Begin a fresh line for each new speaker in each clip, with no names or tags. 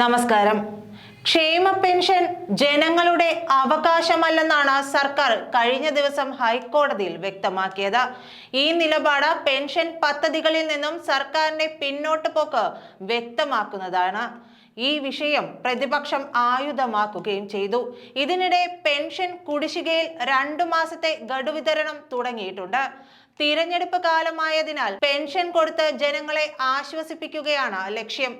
നമസ്കാരം. ക്ഷേമ പെൻഷൻ ജനങ്ങളുടെ അവകാശമല്ലെന്നാണ് സർക്കാർ കഴിഞ്ഞ ദിവസം ഹൈക്കോടതിയിൽ വ്യക്തമാക്കിയത്. ഈ നിലപാട് പെൻഷൻ പദ്ധതികളിൽ നിന്നും സർക്കാരിന്റെ പിന്നോട്ട് പോക്ക് വ്യക്തമാക്കുന്നതാണ്. ഈ വിഷയം പ്രതിപക്ഷം ആയുധമാക്കുകയും ചെയ്തു. ഇതിനിടെ പെൻഷൻ കുടിശ്ശികയിൽ രണ്ടു മാസത്തെ ഗഡുവിതരണം തുടങ്ങിയിട്ടുണ്ട്. തിരഞ്ഞെടുപ്പ് കാലമായതിനാൽ പെൻഷൻ കൊടുത്ത് ജനങ്ങളെ ആശ്വസിപ്പിക്കുകയാണ് ലക്ഷ്യം.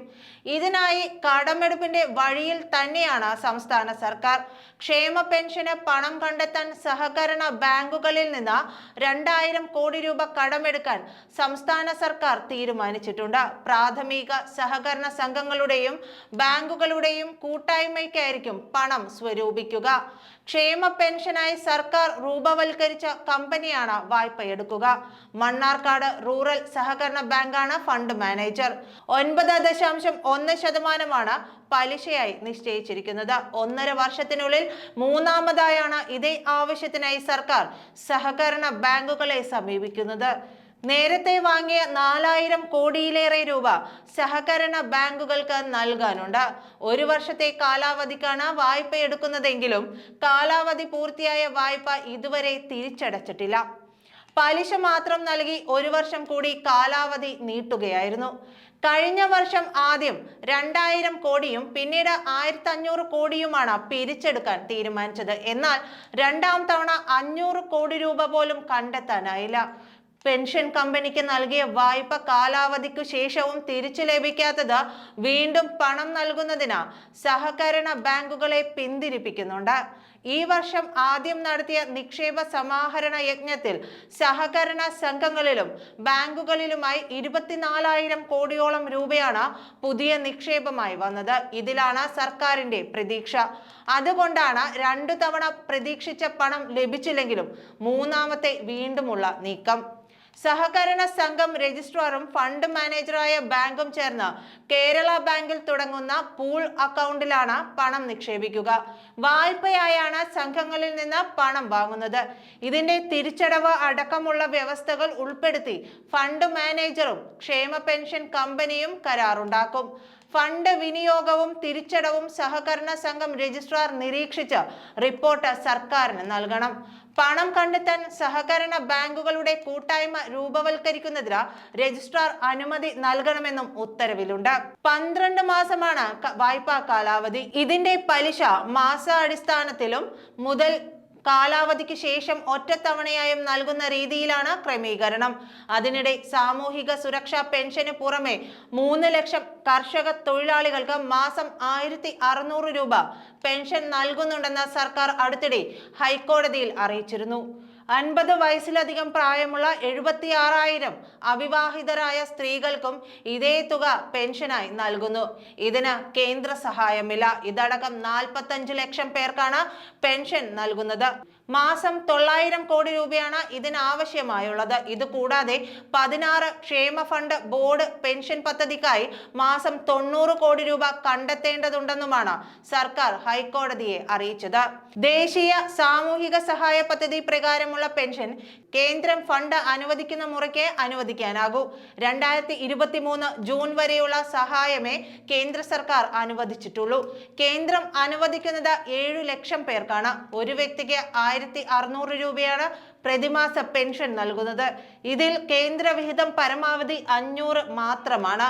ഇതിനായി കടമെടുപ്പിന്റെ വഴിയിൽ തന്നെയാണ് സംസ്ഥാന സർക്കാർ. ക്ഷേമ പെൻഷന് പണം കണ്ടെത്താൻ സഹകരണ ബാങ്കുകളിൽ നിന്ന് രണ്ടായിരം കോടി രൂപ കടമെടുക്കാൻ സംസ്ഥാന സർക്കാർ തീരുമാനിച്ചിട്ടുണ്ട്. പ്രാഥമിക സഹകരണ സംഘങ്ങളുടെയും ബാങ്കുകളുടെയും കൂട്ടായ്മയ്ക്കായിരിക്കും പണം സ്വരൂപിക്കുക. ക്ഷേമ പെൻഷനായി സർക്കാർ രൂപവൽക്കരിച്ച കമ്പനിയാണ് വായ്പ എടുക്കുക മണ്ണാർക്കാട് റൂറൽ സഹകരണ ബാങ്കാണ് ഫണ്ട് മാനേജർ. ഒൻപത് ദശാംശം ഒന്ന് ശതമാനമാണ് പലിശയായി നിശ്ചയിച്ചിരിക്കുന്നത്. ഒന്നര വർഷത്തിനുള്ളിൽ മൂന്നാമതായാണ് ഇതേ ആവശ്യത്തിനായി സർക്കാർ സഹകരണ ബാങ്കുകളെ സമീപിക്കുന്നത്. നേരത്തെ വാങ്ങിയ നാലായിരം കോടിയിലേറെ രൂപ സഹകരണ ബാങ്കുകൾക്ക് നൽകാനുണ്ട്. ഒരു വർഷത്തെ കാലാവധിക്കാണ് വായ്പ എടുക്കുന്നതെങ്കിലും കാലാവധി പൂർത്തിയായ വായ്പ ഇതുവരെ തിരിച്ചടച്ചിട്ടില്ല. പലിശ മാത്രം നൽകി ഒരു വർഷം കൂടി കാലാവധി നീട്ടുകയായിരുന്നു. കഴിഞ്ഞ വർഷം ആദ്യം രണ്ടായിരം കോടിയും പിന്നീട് ആയിരത്തി അഞ്ഞൂറ് കോടിയുമാണ് പിരിച്ചെടുക്കാൻ തീരുമാനിച്ചത്. എന്നാൽ രണ്ടാം തവണ അഞ്ഞൂറ് കോടി രൂപ പോലും കണ്ടെത്താനായില്ല. പെൻഷൻ കമ്പനിക്ക് നൽകിയ വായ്പ കാലാവധിക്കു ശേഷവും തിരിച്ചു ലഭിക്കാത്തത് വീണ്ടും പണം നൽകുന്നതിന് സഹകരണ ബാങ്കുകളെ പിന്തിരിപ്പിക്കുന്നുണ്ട്. ഈ വർഷം ആദ്യം നടത്തിയ നിക്ഷേപ സമാഹരണ യജ്ഞത്തിൽ സഹകരണ സംഘങ്ങളിലും ബാങ്കുകളിലുമായി ഇരുപത്തിനാലായിരം കോടിയോളം രൂപയാണ് പുതിയ നിക്ഷേപമായി വന്നത്. ഇതിലാണ് സർക്കാരിന്റെ പ്രതീക്ഷ. അതുകൊണ്ടാണ് രണ്ടു തവണ പ്രതീക്ഷിച്ച പണം ലഭിച്ചില്ലെങ്കിലും മൂന്നാമത്തെ വീണ്ടുമുള്ള നീക്കം. സഹകരണ സംഘം രജിസ്ട്രാറും ഫണ്ട് മാനേജറായ ബാങ്കും ചേർന്ന് കേരള ബാങ്കിൽ തുടങ്ങുന്ന പൂൾ അക്കൗണ്ടിലാണ് പണം നിക്ഷേപിക്കുക. വായ്പയായാണ് സംഘങ്ങളിൽ നിന്ന് പണം വാങ്ങുന്നത്. ഇതിന്റെ തിരിച്ചടവ് അടക്കമുള്ള വ്യവസ്ഥകൾ ഉൾപ്പെടുത്തി ഫണ്ട് മാനേജറും ക്ഷേമ പെൻഷൻ കമ്പനിയും കരാറുണ്ടാക്കും. ഫണ്ട് വിനിയോഗവും തിരിച്ചടവും സഹകരണ സംഘം രജിസ്ട്രാർ നിരീക്ഷിച്ച് റിപ്പോർട്ട് സർക്കാരിന് നൽകണം. പണം കണ്ടെത്താൻ സഹകരണ ബാങ്കുകളുടെ കൂട്ടായ്മ രൂപവൽക്കരിക്കുന്നതിന് രജിസ്ട്രാർ അനുമതി നൽകണമെന്നും ഉത്തരവിലുണ്ട്. പന്ത്രണ്ട് മാസമാണ് വായ്പാ കാലാവധി. ഇതിന്റെ പലിശ മാസാടിസ്ഥാനത്തിലും മുതൽ കാലാവധിക്ക് ശേഷം ഒറ്റത്തവണയായും നൽകുന്ന രീതിയിലാണ് ക്രമീകരണം. അതിനിടെ സാമൂഹിക സുരക്ഷാ പെൻഷന് പുറമെ മൂന്ന് ലക്ഷം കർഷക തൊഴിലാളികൾക്ക് മാസം ആയിരത്തി അറുന്നൂറ് രൂപ പെൻഷൻ നൽകുന്നുണ്ടെന്ന് സർക്കാർ അടുത്തിടെ ഹൈക്കോടതിയിൽ അറിയിച്ചിരുന്നു. അൻപത് വയസ്സിലധികം പ്രായമുള്ള എഴുപത്തി ആറായിരം അവിവാഹിതരായ സ്ത്രീകൾക്കും ഇതേ തുക പെൻഷനായി നൽകുന്നു. ഇതിന് കേന്ദ്ര സഹായമില്ല. ഇതടക്കം നാൽപ്പത്തഞ്ച് ലക്ഷം പേർക്കാണ് പെൻഷൻ നൽകുന്നത്. മാസം തൊള്ളായിരം കോടി രൂപയാണ് ഇതിനാവശ്യമായുള്ളത്. ഇത് കൂടാതെ പതിനാറ് ക്ഷേമ ഫണ്ട് ബോർഡ് പെൻഷൻ പദ്ധതിക്കായി മാസം തൊണ്ണൂറ് കോടി രൂപ കണ്ടെത്തേണ്ടതുണ്ടെന്നുമാണ് സർക്കാർ ഹൈക്കോടതിയെ അറിയിച്ചത്. ദേശീയ സാമൂഹിക സഹായ പദ്ധതി പ്രകാരമുള്ള പെൻഷൻ കേന്ദ്രം ഫണ്ട് അനുവദിക്കുന്ന മുറയ്ക്ക് അനുവദിക്കാനാകൂ. രണ്ടായിരത്തി ഇരുപത്തി മൂന്ന് ജൂൺ വരെയുള്ള സഹായമേ കേന്ദ്ര സർക്കാർ അനുവദിച്ചിട്ടുള്ളൂ. കേന്ദ്രം അനുവദിക്കുന്നത് ഏഴു ലക്ഷം പേർക്കാണ്. ഒരു വ്യക്തിക്ക് ആയിരത്തി അറുന്നൂറ് രൂപയാണ് പ്രതിമാസ പെൻഷൻ നൽകുന്നത്. ഇതിൽ കേന്ദ്രവിഹിതം പരമാവധി അഞ്ഞൂറ് മാത്രമാണ്.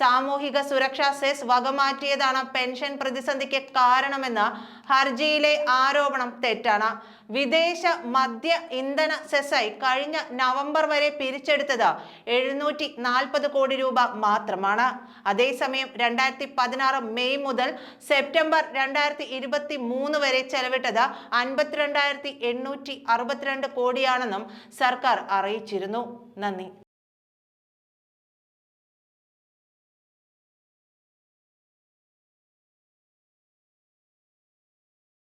സാമൂഹിക സുരക്ഷാ സെസ് വകമാറ്റിയതാണ് പെൻഷൻ പ്രതിസന്ധിക്ക് കാരണമെന്ന് ഹർജിയിലെ ആരോപണം തെറ്റാണ്. വിദേശ മദ്യ ഇന്ധന സെസ്സായി കഴിഞ്ഞ നവംബർ വരെ പിരിച്ചെടുത്തത് എഴുന്നൂറ്റി നാൽപ്പത് കോടി രൂപ മാത്രമാണ്. അതേസമയം രണ്ടായിരത്തി പതിനാറ് മെയ് മുതൽ സെപ്റ്റംബർ രണ്ടായിരത്തി ഇരുപത്തി മൂന്ന് വരെ ചെലവിട്ടത് അൻപത്തിരണ്ടായിരത്തി എണ്ണൂറ്റി അറുപത്തിരണ്ട് കോടിയാണെന്നും സർക്കാർ അറിയിച്ചിരുന്നു. നന്ദി.